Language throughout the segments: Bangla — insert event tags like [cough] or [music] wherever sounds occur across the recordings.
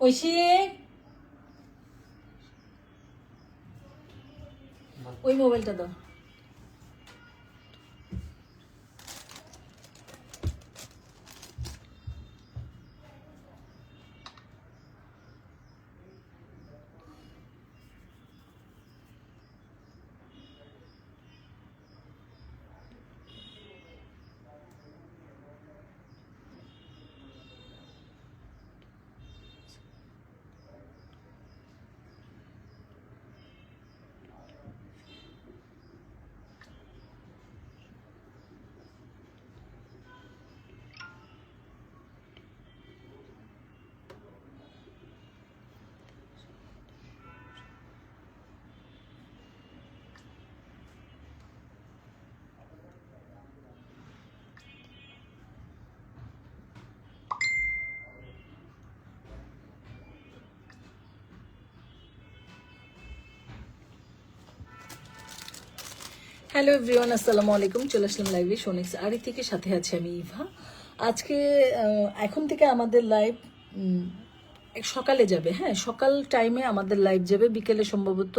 ঐশিক ওই মোবাইলটা দাও। হ্যালো এভরিওয়ান আসসালামু আলাইকুম চলে আসলাম লাইভে সোনিক্স আরি থেকে সাথে আছি আমি ইভা। আজকে এখন থেকে আমাদের লাইভ সকালে যাবে। হ্যাঁ সকাল টাইমে আমাদের লাইভ যাবে। বিকেলে সম্ভবত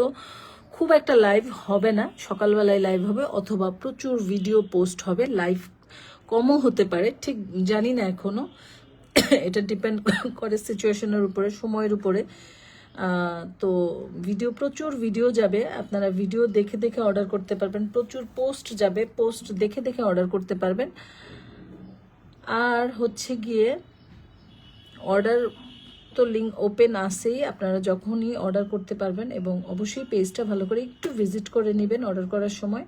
খুব একটা লাইভ হবে না। সকালবেলায় লাইভ হবে, অথবা প্রচুর ভিডিও পোস্ট হবে। লাইভ কমও হতে পারে। ঠিক জানি না এখনও [coughs] এটা ডিপেন্ড [coughs] করে সিচুয়েশনের উপরে, সময়ের উপরে। তো ভিডিও প্রচুর ভিডিও যাবে। আপনারা ভিডিও দেখে দেখে অর্ডার করতে পারবেন। প্রচুর পোস্ট যাবে। পোস্ট দেখে দেখে অর্ডার করতে পারবেন। আর হচ্ছে গিয়ে অর্ডার তো লিঙ্ক ওপেন আসেই আপনারা যখনই অর্ডার করতে পারবেন এবং অবশ্যই পেজটা ভালো করে একটু ভিজিট করে নেবেন অর্ডার করার সময়।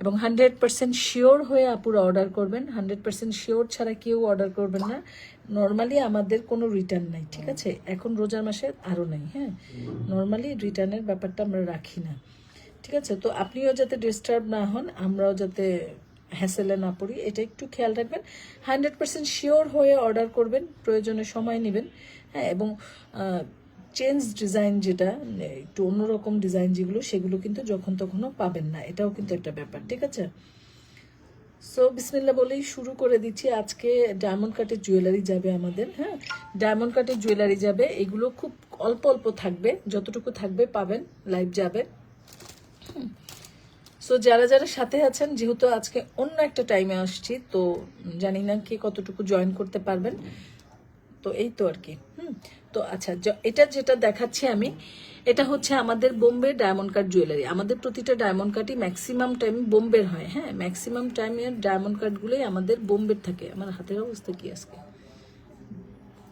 এবং হান্ড্রেড পার্সেন্ট শিওর হয়ে আপুরা অর্ডার করবেন। হান্ড্রেড পার্সেন্ট শিওর ছাড়া কেউ অর্ডার করবেন না। নর্মালি আমাদের কোনো রিটার্ন নাই, ঠিক আছে? এখন রোজার মাসে আরও নাই হ্যাঁ? নর্মালি রিটার্নের ব্যাপারটা আমরা রাখি না, ঠিক আছে? তো আপনিও যাতে ডিস্টার্ব না হন, আমরাও যাতে হ্যাসেলে না পড়ি, এটা একটু খেয়াল রাখবেন। হান্ড্রেড পার্সেন্ট শিওর হয়ে অর্ডার করবেন, প্রয়োজনে সময় নেবেন হ্যাঁ? এবং চেঞ্জ ডিজাইন যেটা একটু অন্যরকম ডিজাইন যেগুলো, সেগুলো কিন্তু যখন তখনও পাবেন না। এটাও কিন্তু একটা ব্যাপার, ঠিক আছে? সো বিসমিল্লা বলেই শুরু করে দিচ্ছি। আজকে ডায়মন্ড কাটের জুয়েলারি যাবে আমাদের হ্যাঁ? ডায়মন্ড কাটের জুয়েলারি যাবে, এগুলো খুব অল্প অল্প থাকবে, যতটুকু থাকবে পাবেন লাইভ যাবে। সো যারা যারা সাথে আছেন, যেহেতু আজকে অন্য একটা টাইমে আসছি, তো জানি না কে কতটুকু জয়েন করতে পারবেন। তো এই তো আর কি, হুম? তো আচ্ছা এটা যেটা দেখাচ্ছি আমি, এটা হচ্ছে আমাদের বোম্বে ডায়মন্ড কার্ড জুয়েলারি আমাদের প্রতিটা ডায়মন্ড কাটই ম্যাক্সিমাম টাইম বোম্বের হয় হ্যাঁ? ম্যাক্সিমাম টাইমের ডায়মন্ড কাটগুলোই আমাদের বোম্বের থাকে। আমার হাতের অবস্থা কি আজকে?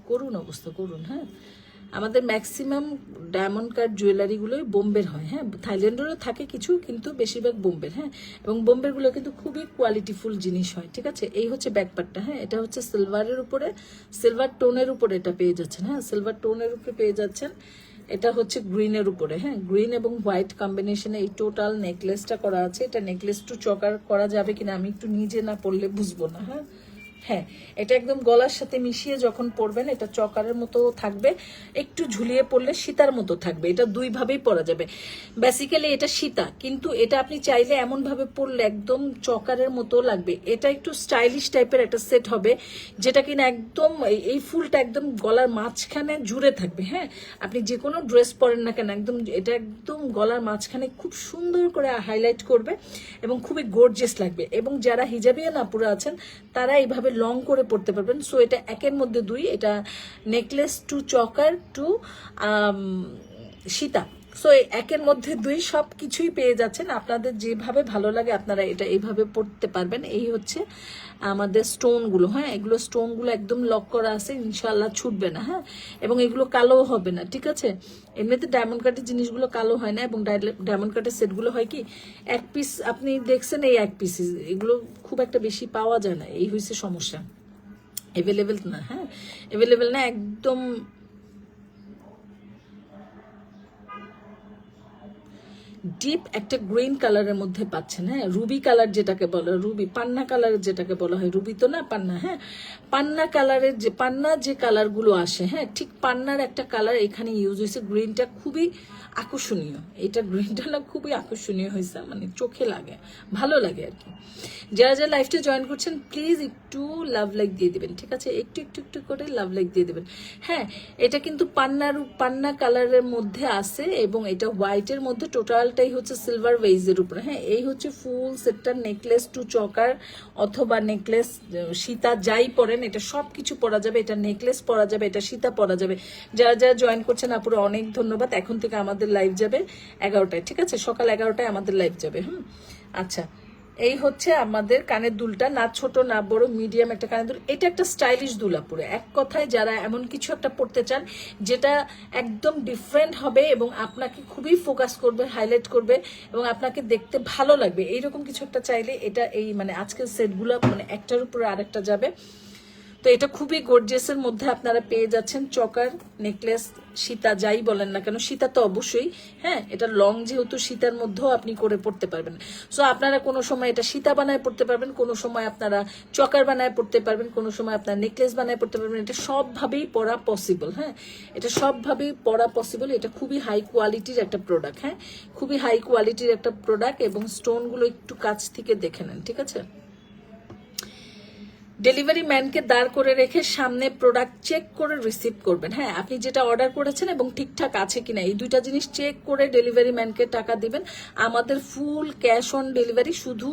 করুন অবস্থা করুন হ্যাঁ? আমাদের ম্যাক্সিমাম ডায়মন্ড কাট জুয়েলারিগুলোই বোম্বের হয় হ্যাঁ? থাইল্যান্ডেরও থাকে কিছু, কিন্তু বেশিরভাগ বোম্বের হ্যাঁ? এবং বোম্বেরগুলো কিন্তু খুবই কোয়ালিটিফুল জিনিস হয়, ঠিক আছে? এই হচ্ছে ব্যাকপার্টটা হ্যাঁ? এটা হচ্ছে সিলভারের উপরে সিলভার টোনের উপরে এটা পেয়ে যাচ্ছেন হ্যাঁ? সিলভার টোনের উপরে পেয়ে যাচ্ছেন, এটা হচ্ছে গ্রিনের উপরে হ্যাঁ? গ্রিন এবং হোয়াইট কম্বিনেশনে এই টোটাল নেকলেসটা করা আছে, এটা নেকলেস টু চকার করা যাবে কিনা আমি একটু নিজে না পড়লে বুঝব না হ্যাঁ? হ্যাঁ এটা একদম গলার সাথে মিশিয়ে যখন পরবেন, এটা চকারের মতো থাকবে। একটু ঝুলিয়ে পড়লে সীতার মতো থাকবে। এটা দুই ভাবেই পরা যাবে। বেসিক্যালি এটা সীতা, কিন্তু এটা আপনি চাইলে এমন ভাবে পরলে একদম চকারের মতো লাগবে। এটা একটু স্টাইলিশ টাইপের একটা সেট হবে, যেটা কিনা একদম এই- ফুলটা একদম গলার মাঝখানে জুড়ে থাকবে হ্যাঁ? আপনি যে কোনো ড্রেস পরেন না কেন, একদম এটা একদম গলার মাঝখানে খুব সুন্দর করে হাইলাইট করবে এবং খুবই গর্জিয়াস লাগবে। এবং যারা হিজাবিয়া নাপুরা আছেন, তারা এইভাবে লং করে পড়তে পারবেন। সো এটা একের মধ্যে দুই, এটা necklace to choker to Sita. So একের মধ্যে দুই সব কিছুই পেয়ে যাচ্ছেন। আপনাদের যেভাবে ভালো লাগে, আপনারা এটা এইভাবে পড়তে পারবেন। এই হচ্ছে আমাদের স্টোনগুলো হ্যাঁ? এগুলো স্টোনগুলো একদম লক করা আছে ইনশাল্লাহ ছুটবে না হ্যাঁ? এবং এগুলো কালো হবে না, ঠিক আছে? এমনিতে ডায়মন্ড কাটের জিনিসগুলো কালো হয় না, এবং ডায়মন্ড কাটের সেটগুলো হয় কি, এক পিস আপনি দেখছেন এই এক পিস এগুলো খুব একটা বেশি পাওয়া যায় না, এই হয়েছে সমস্যা। অ্যাভেলেবেল না হ্যাঁ? অ্যাভেলেবেল না, একদম ডিপ একটা গ্রিন কালারের মধ্যে পাচ্ছেন হ্যাঁ? রুবি কালার যেটাকে বলে, রুবি, পান্না কালারের যেটাকে বলা হয়, রুবি তো না পান্না হ্যাঁ? পান্না কালারের যে, পান্না যে কালারগুলো আসে হ্যাঁ ঠিক পান্নার একটা কালার এখানে ইউজ হয়েছে, গ্রিনটা খুবই আকর্ষণীয়। এটা গ্রিনটা না খুবই আকর্ষণীয় হয়েছে মানে চোখে লাগে, ভালো লাগে আর কি। যারা যারা লাইফটা জয়েন করছেন, প্লিজ একটু লাভ লাইক দিয়ে দেবেন, ঠিক আছে? একটু একটু একটু করে লাভ লাইক দিয়ে দেবেন। হ্যাঁ এটা কিন্তু পান্নার, পান্না কালারের মধ্যে আছে এবং এটা হোয়াইটের মধ্যে টোটালটাই হচ্ছে সিলভার ওয়েজের উপরে। হ্যাঁ এই হচ্ছে ফুল, সেটটা নেকলেস টু চকার অথবা নেকলেস সীতা যাই পরেন, এটা সব কিছু পরা যাবে, এটা নেকলেস পরা যাবে, এটা সীতা পরা যাবে। যারা যারা জয়েন করছেন, আপুরা অনেক ধন্যবাদ। এখন থেকে আমাদের লাইভ যাবে এগারোটায়, ঠিক আছে? সকাল এগারোটায় আমাদের লাইভ যাবে, হুম? আচ্ছা। এই হচ্ছে আমাদের কানের দুলটা, না ছোট, না বড় মিডিয়াম একটা কানের দুল। এটা একটা স্টাইলিশ দুলা পরে এক কথায় যারা এমন কিছু একটা পড়তে চান, যেটা একদম ডিফারেন্ট হবে এবং আপনাকে খুবই ফোকাস করবে হাইলাইট করবে এবং আপনাকে দেখতে ভালো লাগবে। এইরকম কিছু একটা চাইলে এটা এই মানে আজকের সেটগুলো মানে একটার উপরে আরেকটা যাবে। তো এটা খুবই গর্জিয়াসের মধ্যে আপনারা পেয়ে যাচ্ছেন চকার নেকলেস সীতা যাই বলেন না কেন, সীতা তো অবশ্যই হ্যাঁ এটা লং যেহেতু সীতার মধ্যেও আপনি করে পড়তে পারবেন। সো আপনারা কোনো সময় এটা সীতা বানায় পড়তে পারবেন, কোনো সময় আপনারা চকার বানায় পড়তে পারবেন, কোনো সময় আপনার নেকলেস বানায় পড়তে পারবেন, এটা সবভাবেই পড়া পসিবল হ্যাঁ এটা সবভাবেই পড়া পসিবল এটা খুবই হাই কোয়ালিটির একটা প্রোডাক্ট হ্যাঁ খুবই হাই কোয়ালিটির একটা প্রোডাক্ট এবং স্টোনগুলো একটু কাছ থেকে দেখে নেন, ঠিক আছে? ডেলিভারি ম্যানকে দাঁড় করে রেখে সামনে প্রোডাক্ট চেক করে রিসিভ করবেন। হ্যাঁ আপনি যেটা অর্ডার করেছেন এবং ঠিকঠাক আছে কিনা, এই দুইটা জিনিস চেক করে ডেলিভারি ম্যানকে টাকা দিবেন। আমাদের ফুল ক্যাশ অন ডেলিভারি, শুধু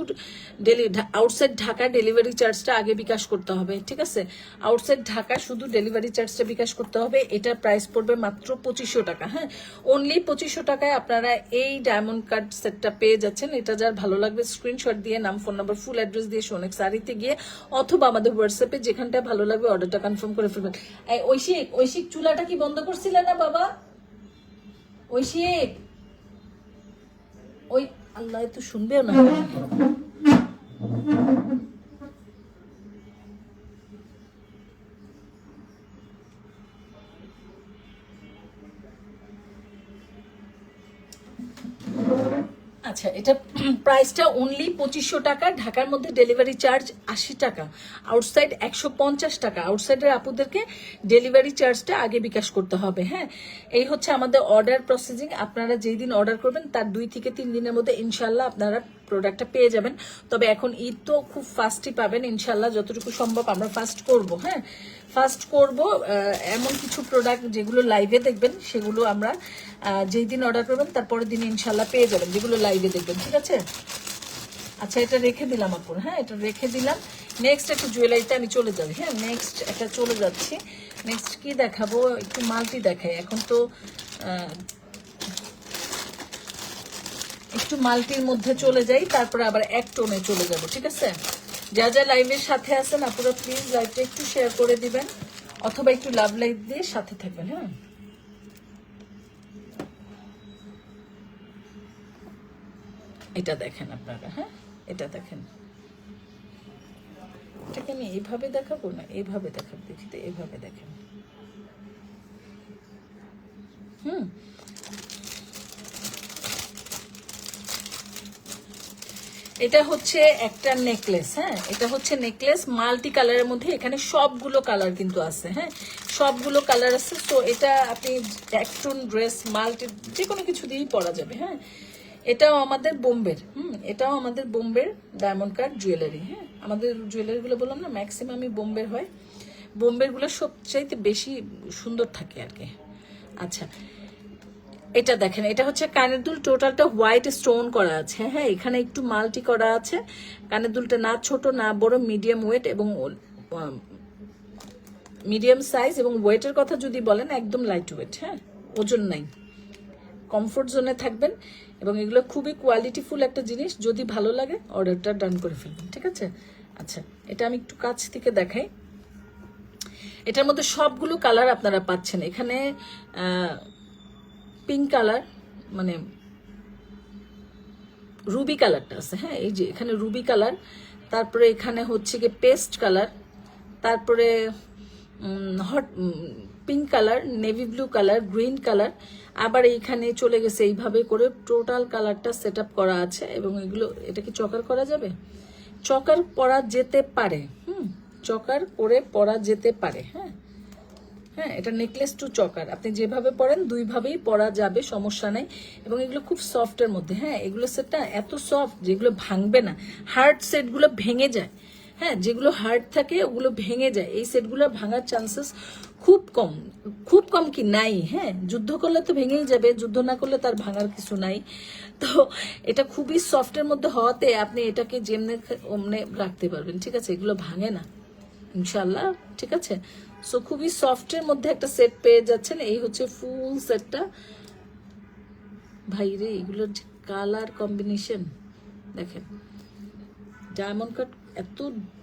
আউটসাইড ঢাকা ডেলিভারি চার্জটা আগে বিকাশ করতে হবে, ঠিক আছে? আউটসাইড ঢাকা শুধু ডেলিভারি চার্জটা বিকাশ করতে হবে এটার প্রাইস পড়বে মাত্র পঁচিশশো টাকা হ্যাঁ? অনলি পঁচিশশো টাকায় আপনারা এই ডায়মন্ড কার্ড সেটটা পেয়ে যাচ্ছেন। এটা যার ভালো লাগবে স্ক্রিনশট দিয়ে, নাম ফোন নাম্বার ফুল অ্যাড্রেস দিয়ে সোনেক শাড়িতে গিয়ে, অথবা আমাদের হোয়াটসঅ্যাপে যেখানটা ভালো লাগবে অর্ডারটা কনফার্ম করে ফেলবেন। ঐশিক ঐশিক চুলাটা কি বন্ধ করছিলে না বাবা? ঐশিক? ওই আল্লাহ তো শুনবেও না। আচ্ছা এটা প্রাইসটা অনলি পঁচিশশো টাকা, ঢাকার মধ্যে ডেলিভারি চার্জ আশি টাকা। আউটসাইড একশো পঞ্চাশ টাকা। আউটসাইডের আপুদেরকে ডেলিভারি চার্জটা আগে বিকাশ করতে হবে হ্যাঁ? এই হচ্ছে আমাদের অর্ডার প্রসেসিং আপনারা যেই দিন অর্ডার করবেন, তার দুই থেকে তিন দিনের মধ্যে ইনশাল্লাহ আপনারা প্রোডাক্টটা পেয়ে যাবেন। তবে এখন ঈদ তো খুব ফাস্টই পাবেন। ইনশাল্লাহ যতটুকু সম্ভব আমরা ফাস্ট করব হ্যাঁ? ফাস্ট করব এমন কিছু প্রোডাক্ট যেগুলো লাইভে দেখবেন, সেগুলো আমরা যেই দিন অর্ডার করবেন তারপরের দিন ইনশাল্লাহ পেয়ে যাবেন, যেগুলো লাইভে দেখবেন, ঠিক আছে? আচ্ছা এটা রেখে দিলাম আপুর হ্যাঁ এটা রেখে দিলাম। নেক্সট একটু জুয়েলারিতে আমি চলে যাবি হ্যাঁ নেক্সট একটা চলে যাচ্ছি। নেক্সট কি দেখাবো? একটু মাল্টি দেখাই, এখন তো একটু মাল্টির মধ্যে চলে যাই, তারপরে আবার এক টোনে চলে যাব, ঠিক আছে? যা যা লাইভের সাথে আছেন আপনারা প্লিজ লাইভটা একটু শেয়ার করে দিবেন, অথবা একটু লাভ লাইভ দিয়ে সাথে থাকবেন হ্যাঁ? এটা দেখেন আপনারা হ্যাঁ? এটা দেখেন। এটাকে আমি এইভাবে দেখাবো না? এইভাবে দেখাবো, দেখি তো, এইভাবে দেখেন। হুম? এটা হচ্ছে একটা নেকলেস হ্যাঁ? এটা হচ্ছে নেকলেস মাল্টি কালারের মধ্যে এখানে সবগুলো কালার কিন্তু আছে হ্যাঁ? সবগুলো কালার আছে তো এটা আপনি একটুন ড্রেস মাল্টি যে কোনো কিছু দিয়েই পরা যাবে হ্যাঁ? এটাও আমাদের বোম্বের, হুম? এটাও আমাদের বোম্বের ডায়মন্ড কার্ড জুয়েলারি হ্যাঁ? আমাদের জুয়েলারিগুলো বললাম না ম্যাক্সিমামই বোম্বের হয়। বোম্বেরগুলো সবচাইতে বেশি সুন্দর থাকে আর কি। আচ্ছা এটা দেখেন, এটা হচ্ছে কানের দুল, টোটালটা হোয়াইট স্টোন করা আছে। হ্যাঁ এখানে একটু মাল্টি করা আছে। কানের দুলটা না ছোট, না বড়, মিডিয়াম ওয়েট এবং মিডিয়াম সাইজ এবং ওয়েটের কথা যদি বলেন, একদম লাইট ওয়েট হ্যাঁ ওজন নাই। কমফোর্ট জোনে থাকবেন এবং এগুলো খুবই কোয়ালিটিফুল একটা জিনিস। যদি ভালো লাগে, অর্ডারটা ডান করে ফেলবেন, ঠিক আছে? আচ্ছা এটা আমি একটু কাছ থেকে দেখাই। এটার মধ্যে সবগুলো কালার আপনারা পাচ্ছেন। এখানে পিঙ্ক কালার মানে রুবি কালারটা আছে হ্যাঁ এই যে এখানে রুবি কালার তারপরে এখানে হচ্ছে গিয়ে পেস্ট কালার তারপরে hot pink colour navy blue colour green colour আবার এইখানে চলে গেছে এইভাবে করে টোটাল কালারটা সেট করা আছে এবং এগুলো, এটা কি চকার করা যাবে? চকার পরা যেতে পারে, হুম, চকার করে পরা যেতে পারে হ্যাঁ। হ্যাঁ এটা নেকলেস টু চকার। আপনি যেভাবে পরেন, দুইভাবেই পরা যাবে, সমস্যা নেই। এবং এগুলো খুব সফটের মধ্যে হ্যাঁ এগুলো সেটটা এত সফট যেগুলো ভাঙবে না। হার্ড সেটগুলো ভেঙে যায়। হ্যাঁ যেগুলো হার্ড থাকে, ওগুলো ভেঙে যায়। এই সেটগুলো ভাঙার চান্সেস খুব কম। খুব কম কি নাই হ্যাঁ? যুদ্ধ করলে তো ভেঙেই যাবে, যুদ্ধ না করলে তার ভাঙার কিছু নাই। তো এটা খুবই সফটের মধ্যে হওয়াতে আপনি এটাকে যেমনে অমনে রাখতে পারবেন, ঠিক আছে? এগুলো ভাঙে না। ইনশাল্লাহ ঠিক আছে? সো খুবই সফটের মধ্যে একটা সেট পেয়ে যাচ্ছেন। এই হচ্ছে ফুল সেটটা ভাই রে, এগুলোর যে কালার কম্বিনেশন দেখেন। ডায়মন্ড কাট এত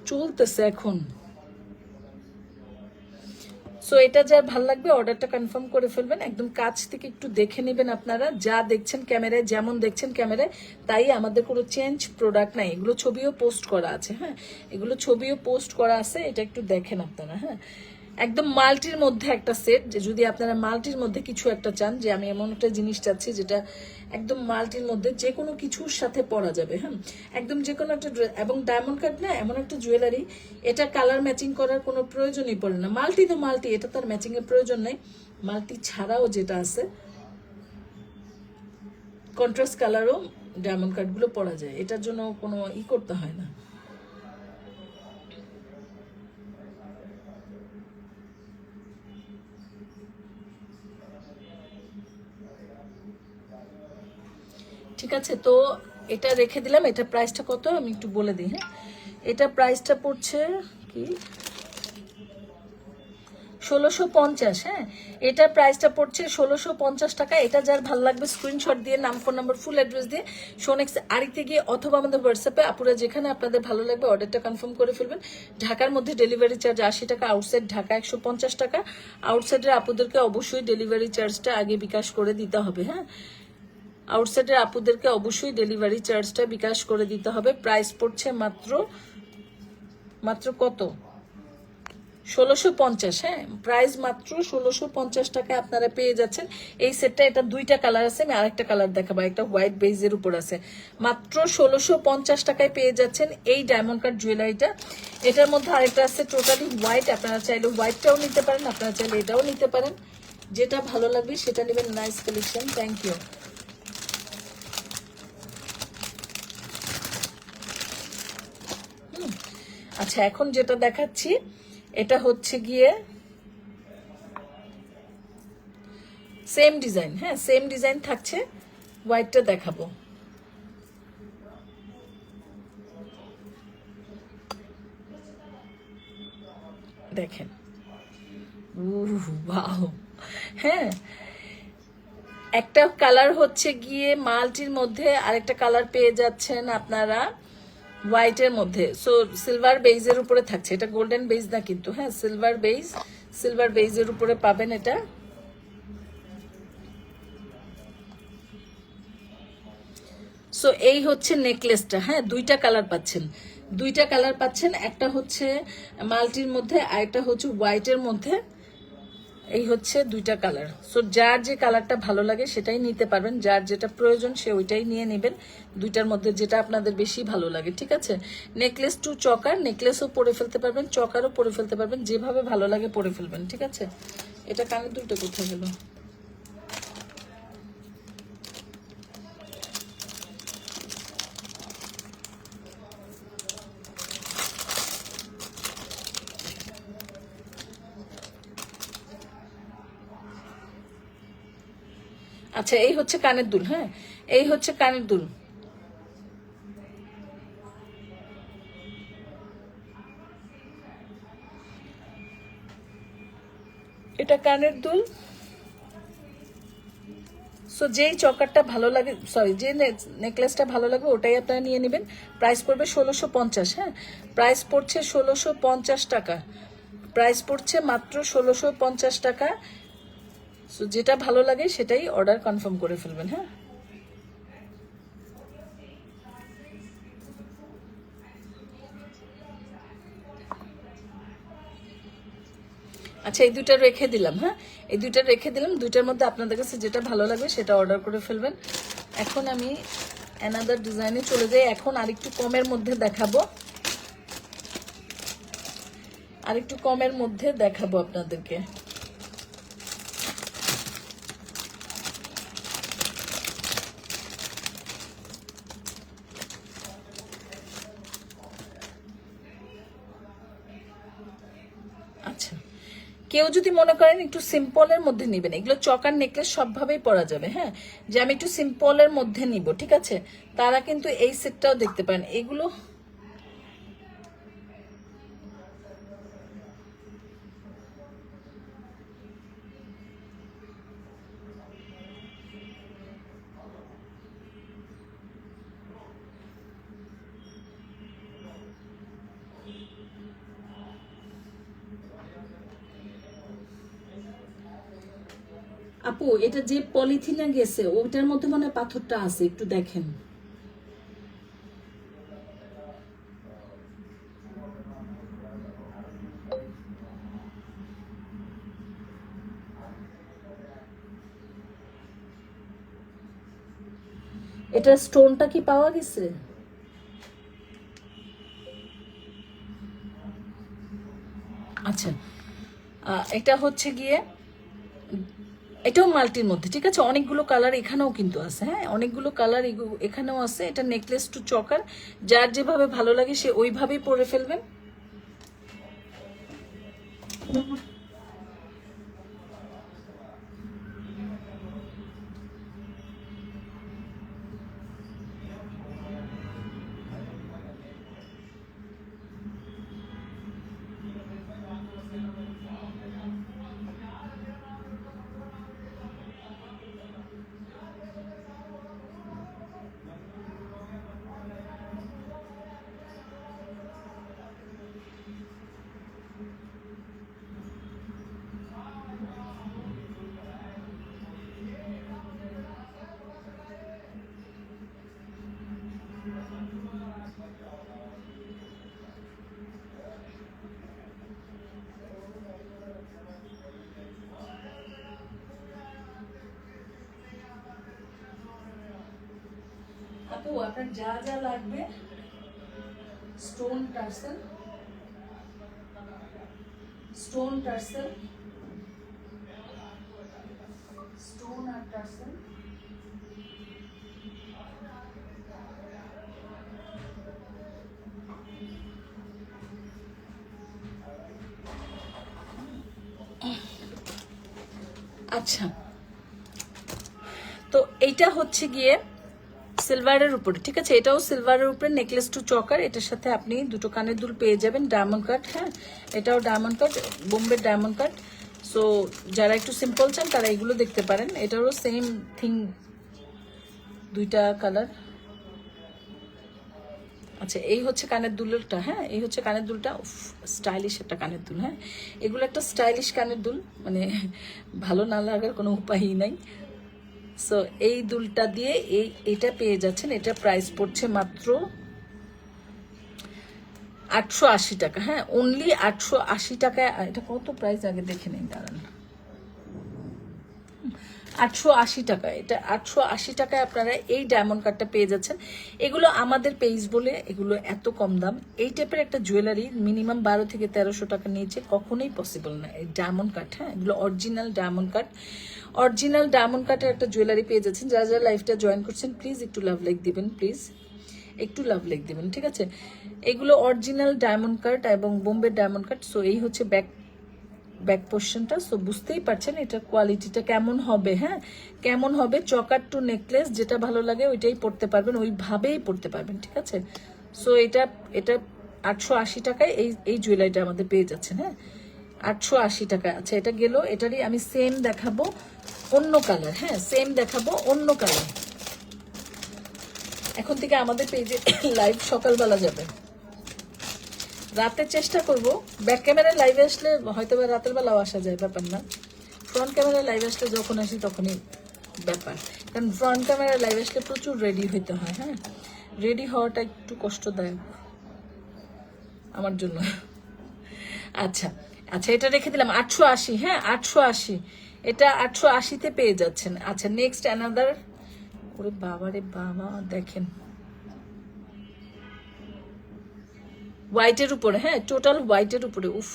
চলতেছে এখন। সো এটা যার ভালো লাগবে অর্ডারটা কনফার্ম করে ফেলবেন। একদম কাছ থেকে একটু দেখে নেবেন আপনারা। যা দেখছেন ক্যামেরায়, যেমন দেখছেন ক্যামেরায়, তাই আমাদের কোনো চেঞ্জ প্রোডাক্ট নাই। এগুলো ছবিও পোস্ট করা আছে হ্যাঁ? এগুলো ছবিও পোস্ট করা আছে, এটা একটু দেখেন আপনারা হ্যাঁ? একদম মাল্টির মধ্যে একটা সেট যে যদি আপনারা মাল্টির মধ্যে কিছু একটা চান, যে আমি এমন একটা জিনিস চাচ্ছি যেটা একদম মাল্টির মধ্যে যে কোনো কিছুর সাথে পরা যাবে হ্যাঁ? একদম যে কোনো একটা এবং ডায়মন্ড কাট না, এমন একটা জুয়েলারি এটা কালার ম্যাচিং করার কোনো প্রয়োজনই পড়ে না। মাল্টি তো মাল্টি, এটা তার ম্যাচিং এর প্রয়োজন নেই। মাল্টি ছাড়াও যেটা আছে কন্ট্রাস্ট কালারও ডায়মন্ড কাটগুলো পরা যায়। এটার জন্য কোনো ই করতে হয় না। ঠিক আছে, তো এটা রেখে দিলাম। এটা প্রাইসটা কত? আমি একটু বলে দিই হ্যাঁ? এটা প্রাইসটা পড়ছে কি? ষোলোশো পঞ্চাশ হ্যাঁ? এটার প্রাইসটা পড়ছে ষোলোশো পঞ্চাশ টাকা। এটা যার ভালো লাগবে স্ক্রিনশট দিয়ে, নাম ফোন নাম্বার ফুল অ্যাড্রেস দিয়ে সোনেক্স আড়িতে গিয়ে অথবা আমাদের হোয়াটসঅ্যাপে আপুরা যেখানে আপনাদের ভালো লাগবে অর্ডারটা কনফার্ম করে ফেলবেন। ঢাকার মধ্যে ডেলিভারি চার্জ আশি টাকা আউটসাইড ঢাকা একশো পঞ্চাশ টাকা। আউটসাইডের আপুদেরকে অবশ্যই ডেলিভারি চার্জটা আগে বিকাশ করে দিতে হবে হ্যাঁ? আউটসাইডের আপুদেরকে অবশ্যই ডেলিভারি চার্জটা বিকাশ করে দিতে হবে। প্রাইস পড়ছে মাত্র মাত্র কত? ষোলোশো পঞ্চাশ হ্যাঁ? প্রাইস মাত্র ষোলোশো পঞ্চাশ টাকায় আপনারা পেয়ে যাচ্ছেন। এই সেটটা এটা দুইটা কালার আছে, আমি আরেকটা কালার দেখাবো, একটা হোয়াইট বেজের উপর আছে। মাত্র ষোলোশো পঞ্চাশ টাকায় পেয়ে যাচ্ছেন এই ডায়মন্ড কাট জুয়েলারিটা এটার মধ্যে আরেকটা আছে টোটালি হোয়াইট আপনারা চাইলে হোয়াইটটাও নিতে পারেন, আপনারা চাইলে এটাও নিতে পারেন। যেটা ভালো লাগবে, সেটা নেবেন নাইস কালেকশন থ্যাংক ইউ আচ্ছা এখন যেটা দেখাচ্ছি, এটা হচ্ছে গিয়ে সেম ডিজাইন হ্যাঁ সেম ডিজাইন থাকছে হোয়াইটটা দেখাবো। দেখেন। বাও হ্যাঁ একটা কালার হচ্ছে গিয়ে মালটির মধ্যে আরেকটা কালার পেয়ে যাচ্ছেন আপনারা। হোয়াইটের মধ্যে। সো সিলভার বেইজের উপরে থাকছে। এটা গোল্ডেন বেইজ না কিন্তু হ্যাঁ সিলভার বেইজ সিলভার বেইজের উপরে পাবেন এটা। সো এই হচ্ছে নেকলেসটা হ্যাঁ দুইটা কালার পাচ্ছেন। দুইটা কালার পাচ্ছেন, একটা হচ্ছে মাল্টির মধ্যে আর একটা হচ্ছে হোয়াইটের মধ্যে। এই হচ্ছে দুইটা কালার সো যার যে কালারটা ভালো লাগে সেটাই নিতে পারবেন। যার যেটা প্রয়োজন সে ওইটাই নিয়ে নেবেন। দুইটার মধ্যে যেটা আপনাদের বেশি ভালো লাগে, ঠিক আছে? নেকলেস টু চকার নেকলেসও পরে ফেলতে পারবেন, চকারও পরে ফেলতে পারবেন। যেভাবে ভালো লাগে পরে ফেলবেন, ঠিক আছে? এটা কানের দুটো কোথায় গেল? আচ্ছা এই হচ্ছে কানের দুল হ্যাঁ? এই হচ্ছে কানের দুল। এটা কানের দুল। সো যেই চকারটা ভালো লাগে সরি যে নেকলেসটা ভালো লাগে ওটাই আপনারা নিয়ে নেবেন। প্রাইস পড়বে ষোলোশো পঞ্চাশ হ্যাঁ? প্রাইস পড়ছে ষোলোশো পঞ্চাশ টাকা। প্রাইস পড়ছে মাত্র ষোলোশো পঞ্চাশ টাকা। সো যেটা ভালো লাগে সেটাই অর্ডার কনফার্ম করে ফেলবেন হ্যাঁ? আচ্ছা এই দুইটা রেখে দিলাম হ্যাঁ? এই দুইটা রেখে দিলাম, দুইটার মধ্যে আপনাদের কাছে যেটা ভালো লাগবে সেটা অর্ডার করে ফেলবেন। এখন আমি অ্যানাদার ডিজাইনে চলে যাই। এখন আরেকটু কমের মধ্যে দেখাবো। আরেকটু কমের মধ্যে দেখাবো আপনাদেরকে আচ্ছা কেউ যদি মনে করেন একটু সিম্পলের মধ্যে নেবেন, এগুলো চকার নেকলেস সবভাবেই পরা যাবে হ্যাঁ? যে আমি একটু সিম্পলের মধ্যে নিব, ঠিক আছে? তারা কিন্তু এই সেটটাও দেখতে পারেন। এগুলো আপু, এটা যে পলিথিনে গেছে ওটার মধ্যে মানে পাথরটা আছে, একটু দেখেন। এটা স্টোনটা কি পাওয়া গেছে? আচ্ছা এটা হচ্ছে গিয়ে এটাও মাল্টির মধ্যে, ঠিক আছে? অনেকগুলো কালার এখানেও কিন্তু আছে হ্যাঁ? অনেকগুলো কালার এখানেও আছে। এটা নেকলেস টু চকার, যার যেভাবে ভালো লাগে সে ওইভাবেই পরে ফেলবেন। আপু, আপনার যা যা লাগবে stone tassel stone tassel stone আর টার্সেল আচ্ছা। তো এইটা হচ্ছে গিয়ে সিলভারের উপরে, ঠিক আছে? এটাও সিলভারের উপরে নেকলেস টু চকার এটার সাথে আপনি দুটো কানের দুল পেয়ে যাবেন ডায়মন্ড কাট হ্যাঁ? এটাও diamond cut Bombay diamond cut so যারা একটু সিম্পল চান, তারা এগুলো দেখতে পারেন। এটারও সেম থিং দুইটা কালার আচ্ছা এই হচ্ছে কানের দুলটা হ্যাঁ? এই হচ্ছে কানের দুলটা স্টাইলিশ একটা কানের দুল হ্যাঁ? এগুলো একটা স্টাইলিশ কানের দুল মানে ভালো না লাগার কোনো উপায়ই নাই। সো এই দুলটা দিয়ে এই, এটা পেয়ে যাচ্ছেন, এটা প্রাইস পড়ছে মাত্র আটশো আশি টাকা। হ্যাঁ অনলি আটশো আশি টাকায়, এটা কত প্রাইস আগে দেখে নিন, দাঁড়ান। আটশো আশি টাকা এটা আটশো আশি টাকায় আপনারা এই ডায়মন্ড কার্ডটা পেয়ে যাচ্ছেন। এগুলো আমাদের পেজ বলে এগুলো এত কম দাম। এই টাইপের একটা জুয়েলারি মিনিমাম বারো থেকে তেরোশো টাকা নিয়েছে, কখনোই পসিবল না। এই ডায়মন্ড কাট হ্যাঁ এগুলো original diamond cut original diamond কাটের একটা জুয়েলারি পেয়ে যাচ্ছেন। যারা যারা লাইফটা জয়েন করছেন প্লিজ একটু লাভ লাইক দিবেন প্লিজ একটু লাভ লাইক দিবেন, ঠিক আছে? এগুলো অরিজিনাল ডায়মন্ড কাট এবং বোম্বে ডায়মন্ড কাট সো এই হচ্ছে ব্যাক ব্যাক পোর্শনটা সো বুঝতেই পারছেন এটা কোয়ালিটিটা কেমন হবে হ্যাঁ? কেমন হবে চকার টু নেকলেস যেটা ভালো লাগে ওইটাই পড়তে পারবেন, ওইভাবেই পড়তে পারবেন, ঠিক আছে? সো এটা এটা আটশো আশি টাকায় এই এই জুয়েলারিটা আমাদের পেয়ে যাচ্ছেন হ্যাঁ? আটশো আশি টাকা আচ্ছা এটা গেল, এটারই আমি সেম দেখাবো অন্য কালার হ্যাঁ? সেম দেখাবো অন্য কালার এখন থেকে আমাদের পেজে লাইভ [coughs] সকালবেলা যাবে। রাতে চেষ্টা করব। ব্যাক ক্যামেরায় লাইভে আসলে হয়তো বা রাতের বেলাও আসা যায়, ব্যাপার না। ফ্রন্ট ক্যামেরায় লাইভ আসলে যখন আসি তখনই ব্যাপার। কারণ ফ্রন্ট ক্যামেরায় লাইভ আসলে প্রচুর রেডি হইতে হয় হ্যাঁ? রেডি হওয়াটা একটু কষ্টদায়ক আমার জন্য। আচ্ছা আচ্ছা এটা রেখে দিলাম। আটশো আশি হ্যাঁ? আটশো আশি। এটা আটশো আশিতে পেয়ে যাচ্ছেন। আচ্ছা নেক্সট অ্যানাদার ওরে বাবা রে বাবা, দেখেন। হোয়াইটের উপরে হ্যাঁ টোটাল হোয়াইটের উপরে উফ।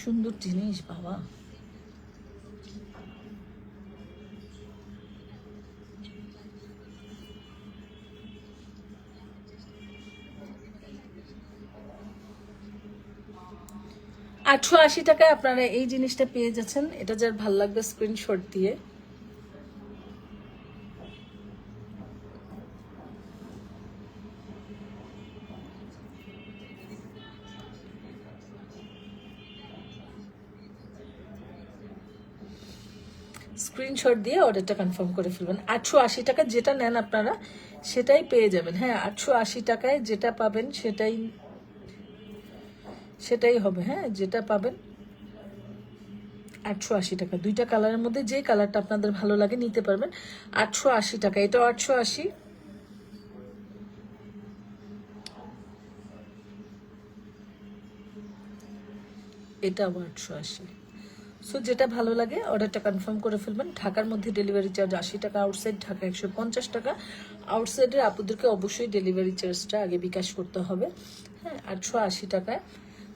সুন্দর জিনিস বাবা। আটশো আশি টাকায় আপনারা এই জিনিসটা পেয়ে যাচ্ছেন। এটা যার ভালো লাগবে স্ক্রিনশট দিয়ে। স্ক্রিনশট দিয়ে অর্ডারটা কনফার্ম করে ফেলবেন। আটশো আশি টাকা যেটা নেন আপনারা, সেটাই পেয়ে যাবেন। হ্যাঁ আটশো আশি টাকায় যেটা পাবেন, সেটাই সেটাই হবে হ্যাঁ? যেটা পাবেন আটশো আশি টাকা। দুইটা কালারের মধ্যে যে কালারটা আপনাদের ভালো লাগে নিতে পারবেন। আটশো আশি টাকা। এটাও আটশো আশি। এটাও আটশো আশি। সো যেটা ভালো লাগে, অর্ডারটা কনফার্ম করে ফেলবেন। ঢাকার মধ্যে ডেলিভারি চার্জ আশি টাকা, আউটসাইড ঢাকা একশো পঞ্চাশ টাকা। আউটসাইডের আপুদেরকে অবশ্যই ডেলিভারি চার্জটা আগে বিকাশ করতে হবে। হ্যাঁ আটশো আশি টাকায়।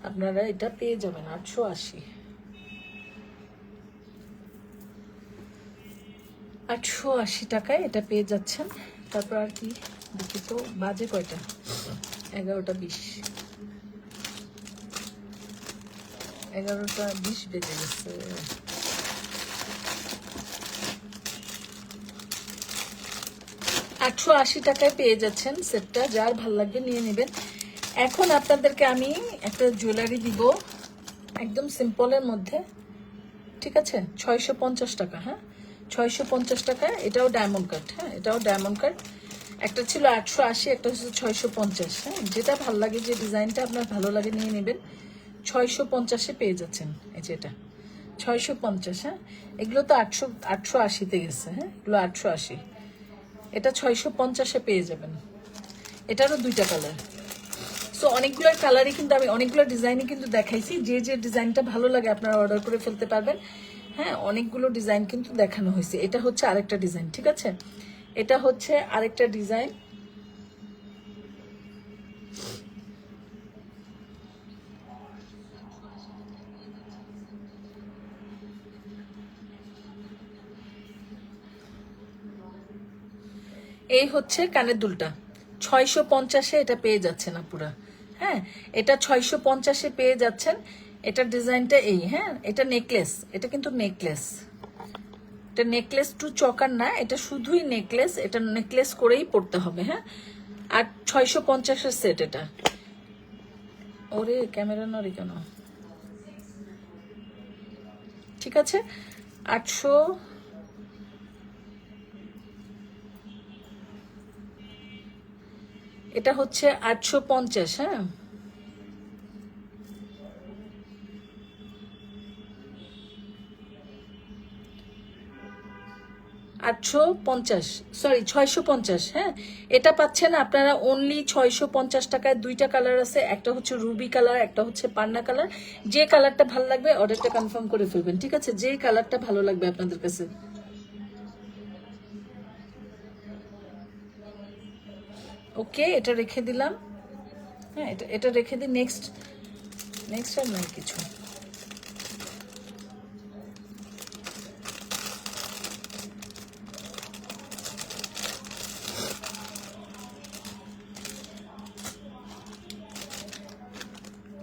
আপনারা এটা পেয়ে যাবেন, আটশো আশি। আটশো আশি টাকায় এটা পেয়ে যাচ্ছেন। তারপর আর কি দেখি তো বাজে কয়টা? এগারোটা বিশ। এগারোটা বিশ বেজে গেছে। আটশো আশি টাকায় পেয়ে যাচ্ছেন সেটটা, যার ভালো লাগবে নিয়ে নেবেন। এখন আপনাদেরকে আমি একটা জুয়েলারি দিব, একদম সিম্পলের মধ্যে। ঠিক আছে? ছয়শো পঞ্চাশ টাকা হ্যাঁ? ছয়শো পঞ্চাশ টাকা, এটাও ডায়মন্ড কাট হ্যাঁ? এটাও ডায়মন্ড কাট একটা ছিল আটশো আশি, একটা হচ্ছে ছয়শো পঞ্চাশ হ্যাঁ? যেটা ভালো লাগে, যে ডিজাইনটা আপনার ভালো লাগে নিয়ে নেবেন, ছয়শো পঞ্চাশে পেয়ে যাচ্ছেন, এই যে এটা। ছয়শো পঞ্চাশ হ্যাঁ? এগুলো তো আটশো আটশো আশিতে গেছে হ্যাঁ? এগুলো আটশো আশি। এটা ছয়শো পঞ্চাশে পেয়ে যাবেন। এটারও দুইটা কালার সো অনেকগুলো কালারই কিন্তু আমি, অনেকগুলো ডিজাইনই কিন্তু দেখাইছি। যে যে ডিজাইনটা ভালো লাগে আপনারা অর্ডার করে ফেলতে পারবেন। হ্যাঁ অনেকগুলো ডিজাইন কিন্তু দেখানো হয়েছে। এটা হচ্ছে আরেকটা ডিজাইন ঠিক আছে? এটা হচ্ছে আরেকটা ডিজাইন এই হচ্ছে কানের দুলটা। ছয়শো পঞ্চাশে এটা পেয়ে যাচ্ছে না আপুরা। হ্যাঁ এটা ছয়শো পঞ্চাশে পেয়ে যাচ্ছেন। এটা ডিজাইনটা এই হ্যাঁ এটা নেকলেস এটা কিন্তু নেকলেস এটা নেকলেস টু চকার না, এটা শুধুই নেকলেস এটা নেকলেস করেই পড়তে হবে হ্যাঁ। আর ছয়শো পঞ্চাশের সেট এটা। ওরে, ক্যামেরা নড়ি কেন? ঠিক আছে? আটশো এটা হচ্ছে আটশো পঞ্চাশ হ্যাঁ? আটশো পঞ্চাশ সরি ছয়শো পঞ্চাশ হ্যাঁ? এটা পাচ্ছেন আপনারা অনলি ছয়শো পঞ্চাশ টাকায় দুইটা কালার আছে, একটা হচ্ছে রুবি কালার একটা হচ্ছে পান্না কালার যে কালারটা ভালো লাগবে অর্ডারটা কনফার্ম করে ফেলবেন, ঠিক আছে? যে কালারটা ভালো লাগবে আপনাদের কাছে। ওকে, এটা রেখে দিলাম। হ্যাঁ এটা এটা রেখে দিই। নেক্সট নেক্সট আর নয় কিছু।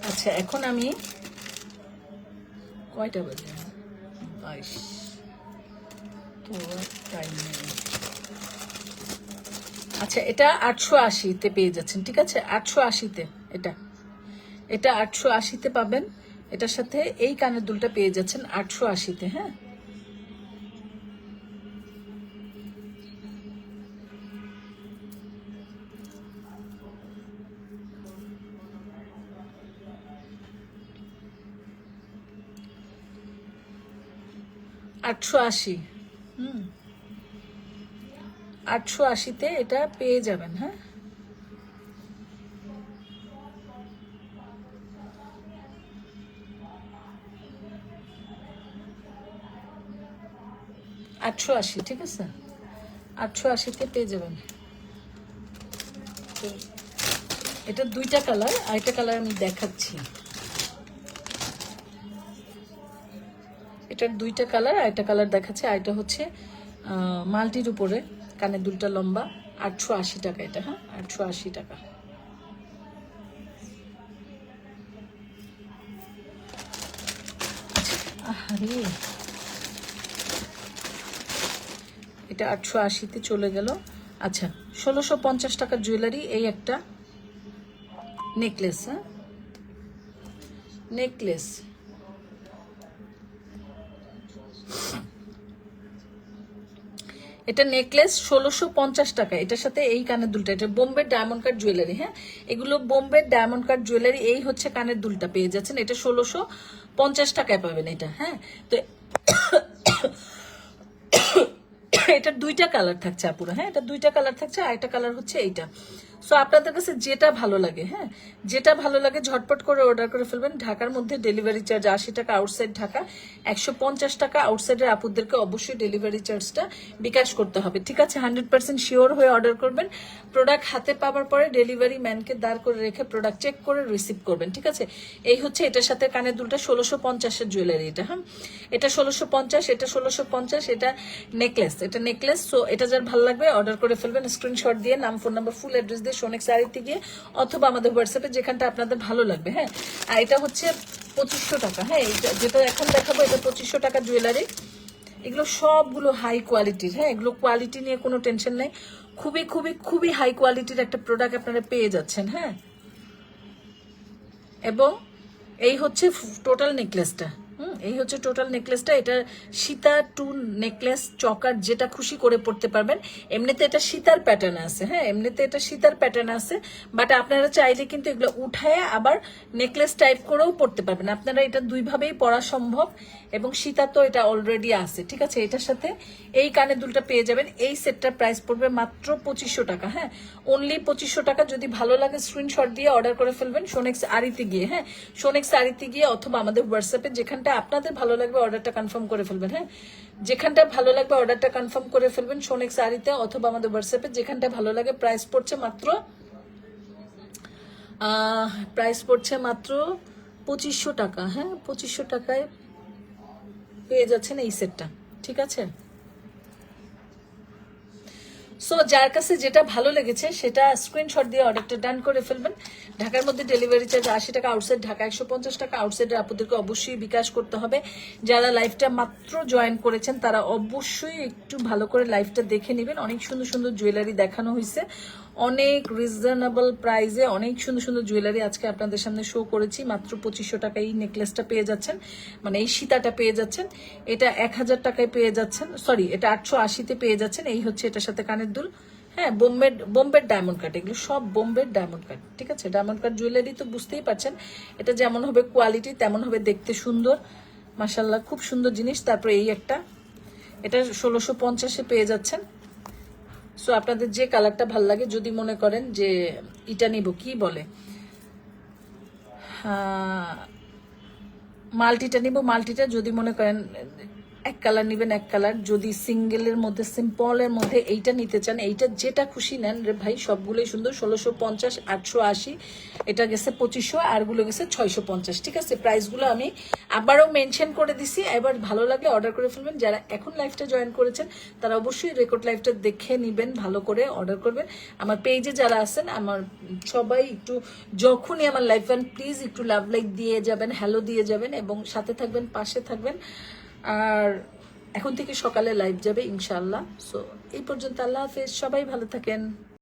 আচ্ছা এখন আমি কয়টা বাজে? বাইশ। তো টাইম নেই। আচ্ছা এটা আটশো আশিতে পেয়ে যাচ্ছেন, ঠিক আছে? আটশো আশিতে, এটা। এটা আটশো আশিতে পাবেন। এটার সাথে এই কানের দুলটা পেয়ে যাচ্ছেন আটশো আশিতে হ্যাঁ? আটশো আশি। আটশো আশিতে এটা পেয়ে যাবেন হ্যাঁ? আটশো আশি, ঠিক আছে? আটশো আশিতে পেয়ে যাবেন। এটা দুইটা কালার, আরেকটা কালার আমি দেখাচ্ছি। এটার দুইটা কালার, আরেকটা কালার দেখাচ্ছে, আরেকটা হচ্ছে মাল্টির উপরে। কানের দুলটা লম্বা আটশো আশি টাকা এটা হ্যাঁ? আটশো আশি টাকা। এটা আটশো আশিতে চলে গেল। আচ্ছা ষোলোশো পঞ্চাশ টাকার জুয়েলারি এই একটা নেকলেস হ্যাঁ? নেকলেস। এটা নেকলেস ষোলোশো পঞ্চাশ টাকা। এটার সাথে এই কানের দুলটা, এটা বোম্বে ডায়মন্ড কার্ড জুয়েলারি হ্যাঁ? এগুলো বোম্বে ডায়মন্ড কার্ড জুয়েলারি এই হচ্ছে কানের দুলটা পেয়ে যাচ্ছেন। এটা ষোলোশো পঞ্চাশ টাকায় পাবেন এটা হ্যাঁ? তো [coughs] এটার দুইটা কালার থাকছে আপুরা হ্যাঁ? এটা দুইটা কালার থাকছে আর একটা কালার হচ্ছে এইটা। সো আপনাদের কাছে যেটা ভালো লাগে হ্যাঁ? যেটা ভালো লাগে, ঝটপট করে অর্ডার করে ফেলবেন। ঢাকার মধ্যে ডেলিভারি চার্জ আশি টাকা আউটসাইড ঢাকা, একশো পঞ্চাশ টাকা আউটসাইডের আপুদেরকে অবশ্যই ডেলিভারি চার্জটা বিকাশ করতে হবে। ঠিক আছে? হান্ড্রেড পার্সেন্ট শিওর হয়ে অর্ডার করবেন। প্রোডাক্ট হাতে পাওয়ার পরে ডেলিভারি ম্যানকে দাঁড় করে রেখে প্রোডাক্ট চেক করে রিসিভ করবেন। ঠিক আছে? এই হচ্ছে এটার সাথে কানের দুলটা ষোলোশো পঞ্চাশের জুয়েলারি এটা হ্যাঁ? এটা ষোলোশো পঞ্চাশ, এটা ষোলোশো পঞ্চাশ, এটা নেকলেস এটা নেকলেস সো এটা যার ভালো লাগবে অর্ডার করে ফেলবেন। স্ক্রিনশট দিয়ে, নাম ফোন নাম্বার ফুল অ্যাড্রেস দিয়ে সোনেক শাড়িতে গিয়ে অথবা আমাদের হোয়াটসঅ্যাপে যেখানটা আপনাদের ভালো লাগবে হ্যাঁ? আর এটা হচ্ছে পঁচিশশো টাকা হ্যাঁ? যেটা এখন দেখাবো এটা পঁচিশশো টাকা জুয়েলারি এগুলো সবগুলো হাই কোয়ালিটির হ্যাঁ? এগুলো কোয়ালিটি নিয়ে কোনো টেনশন নেই। খুবই খুবই খুবই হাই কোয়ালিটির একটা প্রোডাক্ট আপনারা পেয়ে যাচ্ছেন হ্যাঁ? এবং এই হচ্ছে টোটাল নেকলেসটা হুম? এই হচ্ছে টোটাল নেকলেসটা, এটা সীতা টু নেকলেস চকার যেটা খুশি করে পড়তে পারবেন। এমনিতে এটা সীতার প্যাটার্ন আছে হ্যাঁ? এমনিতে এটা সীতার প্যাটার্ন আছে বাট আপনারা চাইলে কিন্তু এগুলো উঠায় আবার নেকলেস টাইপ করেও পড়তে পারবেন। আপনারা এটা দুইভাবেই পড়া সম্ভব, এবং সীতা তো এটা অলরেডি আছে, ঠিক আছে? এটার সাথে এই কানে দুলটা পেয়ে যাবেন। এই সেটটার প্রাইস পড়বে মাত্র পঁচিশশো টাকা হ্যাঁ? অনলি পঁচিশশো টাকা, যদি ভালো লাগে স্ক্রিনশট দিয়ে অর্ডার করে ফেলবেন। সোনেক্স আরিতে গিয়ে হ্যাঁ? সোনেক্স আরিতে গিয়ে অথবা আমাদের হোয়াটসঅ্যাপে যেখানটা আপনাদের ভালো লাগবে অর্ডারটা কনফার্ম করে ফেলবেন হ্যাঁ? যেখানটা ভালো লাগবে অর্ডারটা কনফার্ম করে ফেলবেন সোনেক শাড়িতে অথবা আমাদের হোয়াটসঅ্যাপে যেখানটা ভালো লাগে প্রাইস পড়ছে মাত্র প্রাইস পড়ছে মাত্র পঁচিশশো টাকা হ্যাঁ? পঁচিশশো টাকায় পেয়ে যাচ্ছেন এই সেটটা ঠিক আছে? সো যার কাছে যেটা ভালো লেগেছে, সেটা স্ক্রিনশট দিয়ে অর্ডারটা ডান করে ফেলবেন। ঢাকার মধ্যে ডেলিভারি চার্জ আশি টাকা আউটসাইড ঢাকা একশো পঞ্চাশ টাকা আউটসাইডের আপনাদেরকে অবশ্যই বিকাশ করতে হবে। যারা লাইফটা মাত্র জয়েন করেছেন, তারা অবশ্যই একটু ভালো করে লাইফটা দেখে নেবেন। অনেক সুন্দর সুন্দর জুয়েলারি দেখানো হয়েছে অনেক রিজনেবল প্রাইসে অনেক সুন্দর সুন্দর জুয়েলারি আজকে আপনাদের সামনে শো করেছি। মাত্র পঁচিশশো টাকা এই নেকলেসটা পেয়ে যাচ্ছেন। মানে এই সীতাটা পেয়ে যাচ্ছেন। এটা এক হাজার টাকায় পেয়ে যাচ্ছেন। সরি এটা আটশো আশিতে পেয়ে যাচ্ছেন। এই হচ্ছে এটার সাথে কানের দুল। হ্যাঁ বোম্বের বোম্বের ডায়মন্ড কাট এগুলো সব বোম্বের ডায়মন্ড কাট ঠিক আছে? ডায়মন্ড কাট জুয়েলারি তো বুঝতেই পারছেন। এটা যেমন হবে কোয়ালিটি তেমন হবে দেখতে সুন্দর। মাসাল্লাহ খুব সুন্দর জিনিস। তারপরে এই একটা। এটা ষোলোশো পঞ্চাশে পেয়ে যাচ্ছেন। সো আপনাদের যে কালারটা ভালো লাগে, যদি মনে করেন যে এটা নিব, কি বলে? মাল্টিটা নিব, মাল্টিটা যদি মনে করেন এক কালার নেবেন, এক কালার যদি সিঙ্গেলের মধ্যে সিম্পলের মধ্যে এইটা নিতে চান, এইটা যেটা খুশি নেন রে ভাই, সবগুলোই সুন্দর। ষোলোশো পঞ্চাশ, আটশো আশি, এটা গেছে পঁচিশশো আরগুলো গেছে ছয়শো পঞ্চাশ। ঠিক আছে? প্রাইসগুলো আমি আবারও মেনশন করে দিছি। এবার ভালো লাগলে অর্ডার করে ফেলবেন। যারা এখন লাইফটা জয়েন করেছেন, তারা অবশ্যই রেকর্ড লাইফটা দেখে নেবেন, ভালো করে অর্ডার করবেন। আমার পেজে যারা আছেন, আমার সবাই একটু, যখনই আমার লাইফ প্লিজ একটু লাভ লাইক দিয়ে যাবেন হ্যালো দিয়ে যাবেন, এবং সাথে থাকবেন, পাশে থাকবেন। আর এখন থেকে সকালে লাইভ যাবে ইনশাল্লাহ সো এই পর্যন্ত আল্লাহ হাফেজ, সবাই ভালো থাকেন।